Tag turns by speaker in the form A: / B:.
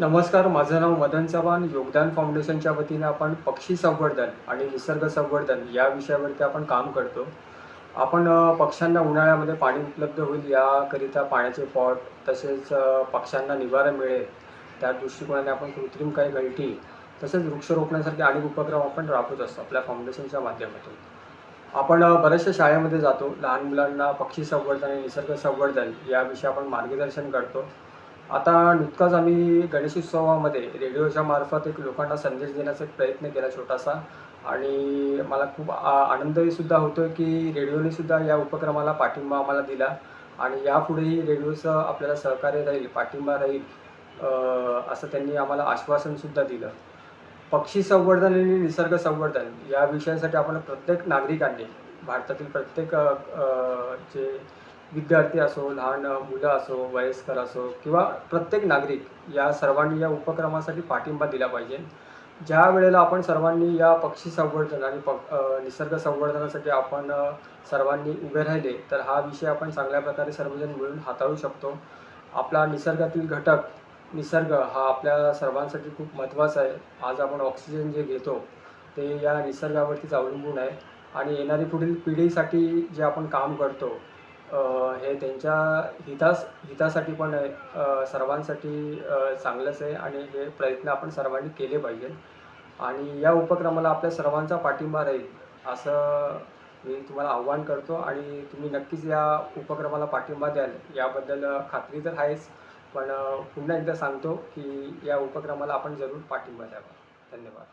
A: नमस्कार माझं नाव मदन चव्हाण. योगदान फाउंडेशनच्या वतीने आपण पक्षी संवर्धन आणि निसर्ग संवर्धन या विषयावरती आपण काम करतो. आपण पक्ष्यांना उन्हाळ्यामध्ये पाणी उपलब्ध होईल याकरिता पाण्याचे पॉट तसेच पक्ष्यांना निवारा मिळेल त्या दृष्टिकोनाने आपण कृत्रिम काही गळठी तसेच वृक्षारोपणासारखे अनेक उपक्रम आपण राबवत असतो आपल्या फाउंडेशनच्या माध्यमातून. आपण बऱ्याचशा शाळेमध्ये जातो. लहान मुलांना पक्षी संवर्धन आणि निसर्ग संवर्धन याविषयी आपण मार्गदर्शन करतो. आता नुकताच आम्ही गणेशोत्सवामध्ये रेडिओच्या मार्फत एक लोकांना संदेश देण्याचा एक प्रयत्न केला छोटासा. आणि मला खूप आ- आनंदही सुद्धा होतो की रेडिओने सुद्धा या उपक्रमाला पाठिंबा आम्हाला दिला. आणि यापुढेही रेडिओचं आपल्याला सहकार्य राहील पाठिंबा राहील असं त्यांनी आम्हाला आश्वासनसुद्धा दिलं. पक्षी संवर्धन आणि निसर्ग संवर्धन या विषयासाठी आपण प्रत्येक नागरिकांनी भारतातील प्रत्येक जे विद्यार्थी असो लहान मुलं असो वयस्कर असो किंवा प्रत्येक नागरिक या सर्वांनी या उपक्रमासाठी पाठिंबा दिला पाहिजे. ज्या वेळेला आपण सर्वांनी या पक्षी संवर्धन आणि पक निसर्ग संवर्धनासाठी आपण सर्वांनी उभे राहिले तर हा विषय आपण चांगल्या प्रकारे सर्वजण मिळून हाताळू शकतो. आपला निसर्गातील घटक निसर्ग हा आपल्या सर्वांसाठी खूप महत्त्वाचा आहे. आज आपण ऑक्सिजन जे घेतो ते या निसर्गावरतीच अवलंबून आहे. आणि येणारी पुढील पिढीसाठी जे आपण काम करतो हे त्यांच्या हितास हितासाठी पण सर्वांसाठी चांगलंच आहे आणि हे प्रयत्न आपण सर्वांनी केले पाहिजेत. आणि या उपक्रमाला आपल्या सर्वांचा पाठिंबा राहील असं मी तुम्हाला आव्हान करतो आणि तुम्ही नक्कीच या उपक्रमाला पाठिंबा द्याल. याबद्दल खात्री तर आहेच पण पुन्हा एकदा सांगतो की या उपक्रमाला आपण जरूर पाठिंबा द्यावा. धन्यवाद.